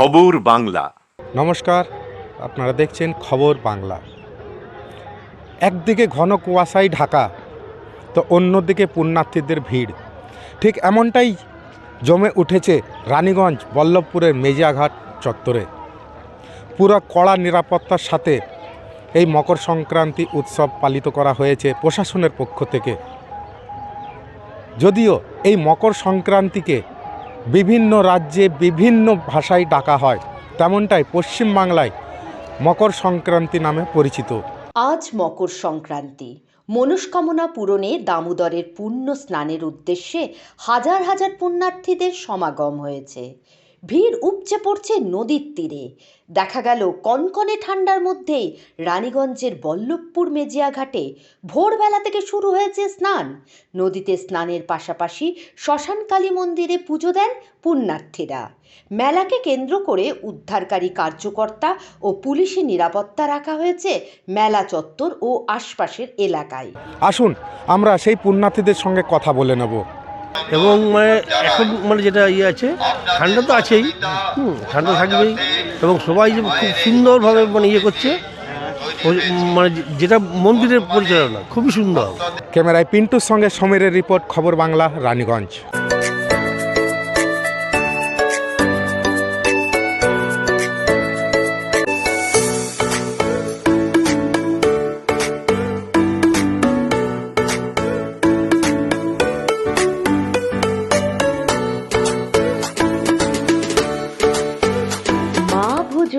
খবর বাংলা। নমস্কার, আপনারা দেখছেন খবর বাংলা। একদিকে ঘন কুয়াশায় ঢাকা, তো অন্যদিকে পুণ্যার্থীদের ভিড়। ঠিক এমনটাই জমে উঠেছে রানীগঞ্জ, বল্লভপুরের মেজিয়াঘাট চত্বরে। পুরো কড়া নিরাপত্তার সাথে এই মকর সংক্রান্তি উৎসব পালিত করা হয়েছে প্রশাসনের পক্ষ থেকে। যদিও এই মকর সংক্রান্তিকে বিভিন্ন রাজ্যে বিভিন্ন ভাষায় ডাকা হয়। তেমনটাই পশ্চিমবাংলায় মকর সংক্রান্তি নামে পরিচিত। আজ মকর সংক্রান্তি। মনস্কামনা পূরণে দামোদরের পুণ্য স্নানের উদ্দেশ্যে হাজার হাজার পুণ্যার্থীদের সমাগম হয়েছে। ভিড় উপচে পড়ছে নদীর তীরে। দেখা গেল কনকনে ঠান্ডার মধ্যেই রানীগঞ্জের বল্লভপুর মেজিয়াঘাটে ভোরবেলা থেকে শুরু হয়েছে স্নান। নদীতে স্নানের পাশাপাশি শ্মশানকালী মন্দিরে পুজো দেন পুণ্যার্থীরা। মেলাকে কেন্দ্র করে উদ্ধারকারী কার্যকর্তা ও পুলিশি নিরাপত্তা রাখা হয়েছে মেলা চত্বর ও আশপাশের এলাকায়। আসুন, আমরা সেই পুণ্যার্থীদের সঙ্গে কথা বলে নেব। এবং মানে এখন মানে যেটা ইয়ে আছে, ঠান্ডা তো আছেই, হুম, ঠান্ডা থাকবেই এবং সবাই যে খুব সুন্দরভাবে মানে ইয়ে করছে মানে যেটা মন্দিরের পরিচালনা, খুবই সুন্দর। ক্যামেরায় পিন্টুর সঙ্গে সমীরের রিপোর্ট, খবর Bangla, Raniganj.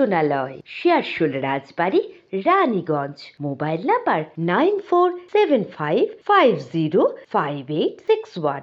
ভোজনালয় Searsole Rajbari, Raniganj. Mobile number nine four seven five five zero five eight six one.